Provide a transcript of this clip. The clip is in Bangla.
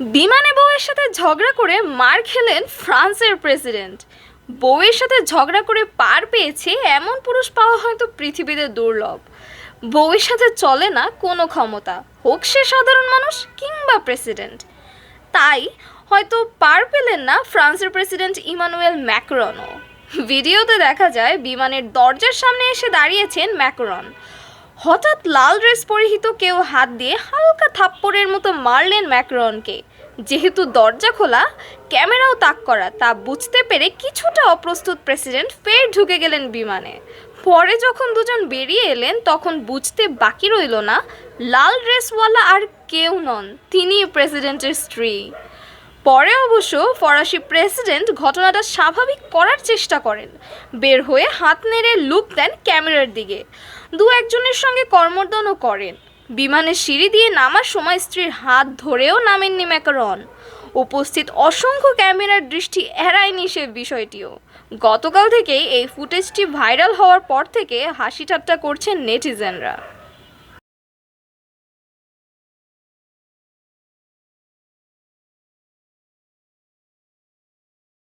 বিমানে বউয়ের সাথে ঝগড়া করে মার খেলেন ফ্রান্সের প্রেসিডেন্ট। বউয়ের সাথে ঝগড়া করে পার পেয়েছে এমন পুরুষ পাওয়া হয়তো পৃথিবীতে দুর্লভ। বউয়ের সাথে চলে না কোনো ক্ষমতা, হোক সে সাধারণ মানুষ কিংবা প্রেসিডেন্ট। তাই হয়তো পার পেলেন না ফ্রান্সের প্রেসিডেন্ট ইমানুয়েল ম্যাকরনও। ভিডিওতে দেখা যায়, বিমানের দরজার সামনে এসে দাঁড়িয়েছেন ম্যাক্রন। হঠাৎ লাল ড্রেস পরিহিত কেউ হাত দিয়ে হালকা থাপ্পড়ের মতো মারলেন ম্যাক্রনকে। যেহেতু দরজা খোলা, ক্যামেরাও তাক করা, তা বুঝতে পেরে কিছুটা অপ্রস্তুত প্রেসিডেন্ট ফের ঢুকে গেলেন বিমানে। পরে যখন দুজন বেরিয়ে এলেন, তখন বুঝতে বাকি রইল না, লাল ড্রেসওয়ালা আর কেউ নন তিনি প্রেসিডেন্টের স্ত্রী। পরে অবশ্য ফরাসি প্রেসিডেন্ট ঘটনাটা স্বাভাবিক করার চেষ্টা করেন। বের হয়ে হাত নেড়ে লুক দেন ক্যামেরার দিকে। দু একজনের সঙ্গে কর্মর্দনও করেন। বিমানের সিঁড়ি দিয়ে নামার সময় স্ত্রীর হাত ধরেও নামেননি ম্যাকারন। উপস্থিত অসংখ্য ক্যামেরার দৃষ্টি এড়ায়নি সে বিষয়টিও। গতকাল থেকেই এই ফুটেজটি ভাইরাল হওয়ার পর থেকে হাসি ঠাট্টা করছেন নেটিজেনরা।